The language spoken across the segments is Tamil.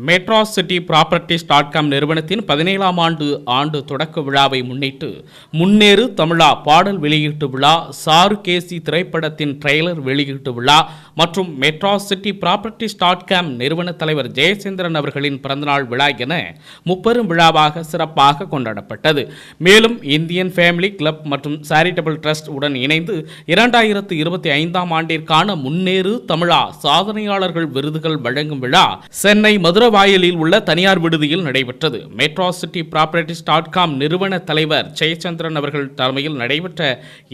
Metro city properties dot com நிறுவனத்தின் பதினேழாம் ஆண்டு ஆண்டு தொடக்க விழாவை முன்னிட்டு முன்னேறு தமிழா பாடல் வெளியீட்டு விழா சாரு கேசி திரைப்படத்தின் ட்ரெய்லர் வெளியீட்டு விழா மற்றும் Madras city properties dot com நிறுவன தலைவர் ஜெயச்சந்திரன் அவர்களின் பிறந்தநாள் விழா என முப்பெரும் விழாவாக சிறப்பாக கொண்டாடப்பட்டது. மேலும் இந்தியன் ஃபேமிலி கிளப் மற்றும் சாரிட்டபிள் ட்ரஸ்ட் உடன் இணைந்து இரண்டாயிரத்து இருபத்தி ஐந்தாம் ஆண்டிற்கான முன்னேறு தமிழா சாதனையாளர்கள் விருதுகள் வழங்கும் விழா சென்னை மதுரை வாயிலில் உள்ள தனியார் விடுதியில் நடைபெற்றது. Metro city properties dot com நிறுவன தலைவர் ஜெயச்சந்திரன் அவர்கள் தலைமையில் நடைபெற்ற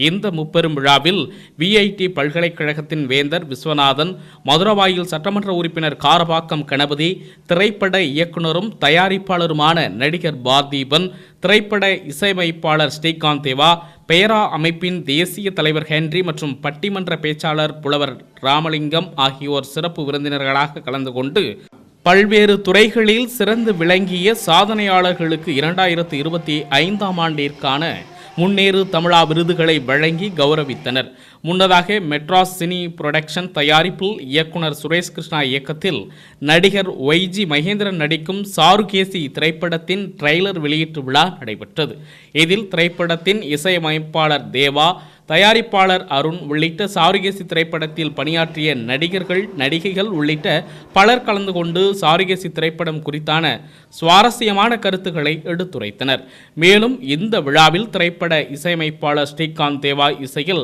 இந்த முப்பெரும் விழாவில் விஐடி பல்கலைக்கழகத்தின் வேந்தர் விஸ்வநாதன் மதுரவாயில் சட்டமன்ற உறுப்பினர் காரபாக்கம் கணபதி திரைப்பட இயக்குனரும் தயாரிப்பாளருமான நடிகர் பார்தீபன் திரைப்பட இசையமைப்பாளர் ஸ்ரீகாந்த் தேவா பெயரா அமைப்பின் தேசிய தலைவர் ஹென்றி மற்றும் பட்டிமன்ற பேச்சாளர் புலவர் ராமலிங்கம் ஆகியோர் சிறப்பு விருந்தினர்களாக கலந்து கொண்டு பல்வேறு துறைகளில் சிறந்து விளங்கிய சாதனையாளர்களுக்கு இரண்டாயிரத்து இருபத்தி ஐந்தாம் ஆண்டிற்கான முன்னேறு தமிழா விருதுகளை வழங்கி கௌரவித்தனர். முன்னதாக மெட்ராஸ் சினி புரொடக்ஷன் தயாரிப்பில் இயக்குனர் சுரேஷ் கிருஷ்ணா இயக்கத்தில் நடிகர் ஒய்ஜி மகேந்திரன் நடிக்கும் சாருகேசி திரைப்படத்தின் ட்ரெய்லர் வெளியீட்டு விழா நடைபெற்றது. இதில் திரைப்படத்தின் இசையமைப்பாளர் தேவா தயாரிப்பாளர் அருண் உள்ளிட்ட சாருகேசி திரைப்படத்தில் பணியாற்றிய நடிகர்கள் நடிகைகள் உள்ளிட்ட பலர் கலந்து கொண்டு சாருகேசி திரைப்படம் குறித்தான சுவாரஸ்யமான கருத்துக்களை எடுத்துரைத்தனர். மேலும் இந்த விழாவில் திரைப்பட இசையமைப்பாளர் ஸ்ரீகாந்த் தேவா இசையில்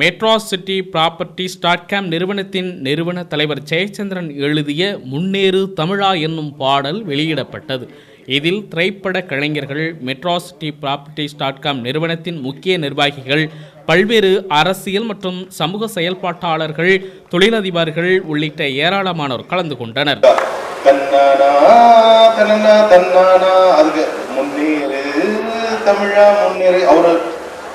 metro city properties dot com நிறுவனத்தின் நிறுவன தலைவர் ஜெயச்சந்திரன் எழுதிய முன்னேறு தமிழா என்னும் பாடல் வெளியிடப்பட்டது. இதில் திரைப்பட கலைஞர்கள் metro city properties dot com நிறுவனத்தின் முக்கிய நிர்வாகிகள் பல்வேறு அரசியல் மற்றும் சமூக செயல்பாட்டாளர்கள் தொழிலதிபர்கள் உள்ளிட்ட ஏராளமானோர் கலந்து கொண்டனர். தன்னானா தன்னனா தன்னானா அதுக்கு முன்னேறு தமிழா முன்னேறு அவர்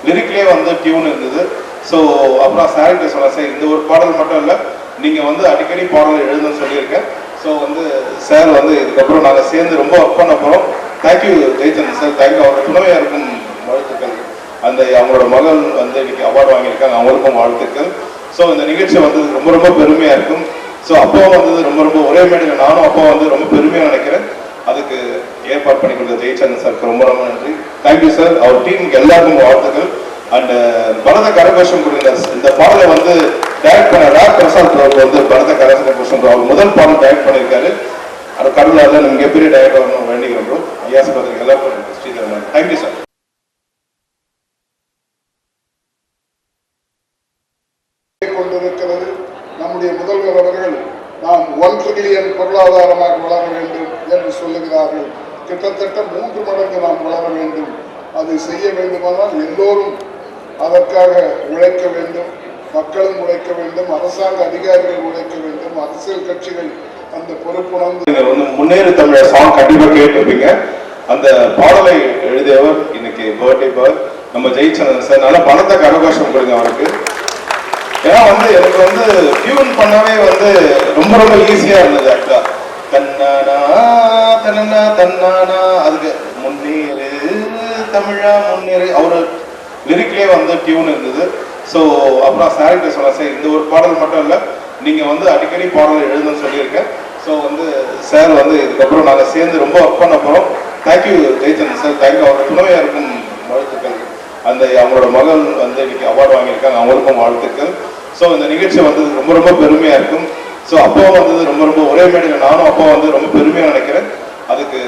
லிரிக்லேயே வந்து டியூன் இருந்தது. ஸோ அப்புறம் சார்கிட்ட சொல்ல சார் இந்த ஒரு பாடல் மட்டும் இல்லை நீங்கள் வந்து அடிக்கடி பாடல் எழுதுன்னு சொல்லியிருக்கேன். ஸோ வந்து சார் வந்து இதுக்கப்புறம் நாங்கள் சேர்ந்து ரொம்ப ஒர்க் பண்ண போகிறோம் தேங்க்யூ ஜெயச்சந்திரன் சார் தேங்க்யூ அவரோட துணையாக இருக்கும் வாழ்த்துக்கள். அந்த அவங்களோட மகள் வந்து இன்னைக்கு அவார்டு வாங்கியிருக்காங்க. அவங்களுக்கும் வாழ்த்துக்கள். ஸோ இந்த நிகழ்ச்சி வந்தது ரொம்ப ரொம்ப பெருமையாக இருக்கும். ஸோ அப்பா வந்தது ரொம்ப ரொம்ப ஒரே மேடையில் நானும் அப்பா வந்து ரொம்ப பெருமையாக நினைக்கிறேன். அதுக்கு ஏற்பாடு பண்ணி கொடுத்த ஜெயச்சந்திரன் சாருக்கு ரொம்ப ரொம்ப நன்றி. தேங்க்யூ சார் அவர் டீமுக்கு எல்லாருக்கும் வாழ்த்துக்கள். அண்ட் uh, பரத கரகோஷம் கொடுங்க. இந்த பாடலை வந்து டைரக்ட் பண்ண ரா பிரசாத் அவர்கள் வந்து பரத கரகோஷம் அவர் முதல் பாடல் டைரக்ட் பண்ணியிருக்காரு. அது கடவுளால் நீங்கள் எப்படி டைரக்ட் வரணும் வேண்டிக்கிறோம் ப்ரோ ஐயாஸ் பத்திரிக்கை எல்லாருக்கும் ஸ்ரீதரன் தேங்க்யூ சார் முதல்வர் அவர்கள் நாம் ஒன் ட்ரில்லியன் பொருளாதாரமாக வளர வேண்டும் என்று சொல்லுகிறார்கள். கிட்டத்தட்ட மூன்று மடங்கு நாம் வளர வேண்டும். அதை செய்ய வேண்டுமானால் எல்லோரும் அதற்காக உழைக்க வேண்டும். மக்களும் உழைக்க வேண்டும். அரசாங்க அதிகாரிகள் உழைக்க வேண்டும். அரசியல் கட்சிகள் அந்த பொறுப்புணர்ந்து வந்து முன்னேறு தமிழர் சாங் கண்டிப்பாக கேட்டிருப்பீங்க. அந்த பாடலை எழுதியவர் இன்னைக்கு பர்த்டே பாய் நம்ம ஜெயிச்சந்திரன் சார். நல்ல பணத்தை கரகோஷம் கொடுங்க அவருக்கு. ஏன்னா வந்து எனக்கு வந்து டியூன் பண்ணவே வந்து ரொம்ப ரொம்ப ஈஸியா இருந்தது ஆக்சுவலா தன்னானா தன்னனா தன்னானா அதுக்கு முன்னேறு தமிழா முன்னேறு அவரு லிரிக்லேயே வந்து டியூன் இருந்தது. ஸோ அப்புறம் சார்கிட்ட சொல்ல சார் இந்த ஒரு பாடல் மட்டும் இல்லை நீங்கள் வந்து அடிக்கடி பாடல் எழுதுன்னு சொல்லியிருக்கேன். ஸோ வந்து சார் வந்து இதுக்கப்புறம் நாங்கள் சேர்ந்து ரொம்ப ஒர்க் பண்ண போகிறோம் தேங்க்யூ ஜெயச்சந்திரன் சார் தேங்க்யூ அவரோட துணையாக இருக்கும் வாழ்த்துக்கள். அந்த அவங்களோட மகள் வந்து இன்னைக்கு அவார்டு வாங்கியிருக்காங்க. அவங்களுக்கும் வாழ்த்துக்கள். ஸோ இந்த நிகழ்ச்சி வந்தது ரொம்ப ரொம்ப பெருமையாக இருக்கும். ஸோ அப்பா வந்தது ரொம்ப ரொம்ப ஒரே மேடையில் நானும் அப்பா வந்து ரொம்ப பெருமையாக நினைக்கிறேன். அதுக்கு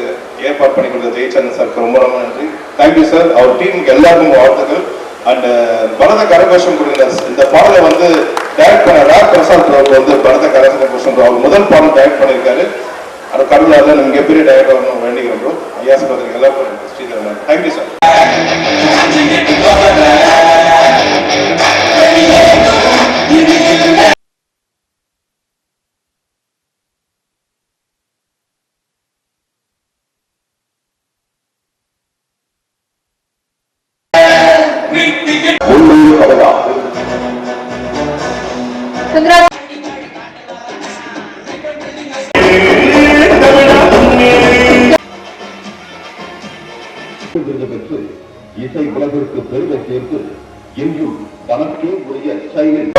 ஏற்பாடு பண்ணி கொடுத்த ஜெயச்சந்திரன் சாருக்கு ரொம்ப ரொம்ப நன்றி. தேங்க்யூ சார் அவர் டீமுக்கு எல்லாருக்கும் வாழ்த்துக்கள். அண்ட் பரத கரகோஷம் கொடுங்க இந்த பாடலை வந்து டைரக்ட் பண்ண ராக் பிரசாத் அவர்கள் வந்து பரத கரகோஷம் அவர் முதல் பாடல் டைரக்ட் பண்ணியிருக்காரு. அது கடவுளாக நம்ம எப்படி டைரக்ட் வரணும் வேண்டிக்கிறோம் ப்ரோ ஐயாஸ் பத்திரிக்கை எல்லாருக்கும் ஸ்ரீதரன் தேங்க்யூ என்று தனக்கே உரிய சைலன்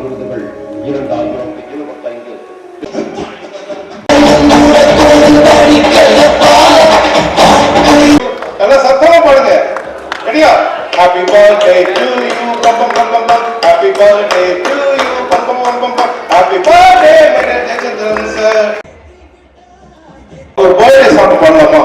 விருதுகள் இரண்டாயிரம் Happy birthday to you, bum bum bum bum bum. Happy birthday to you, bum bum bum bum bum. Happy birthday, my Jayachandran sir ஒரு பர்த்டே சாங் பண்ணலாமா?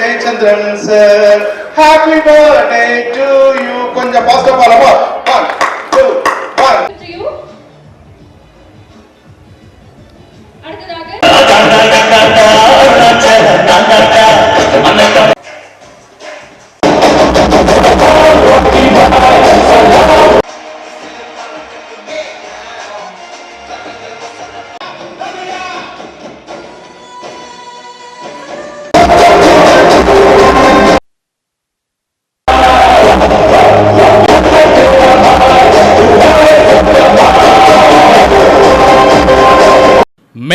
Jayachandran sir happy birthday to you கொஞ்சம் பாஸ்டா பாடலாமா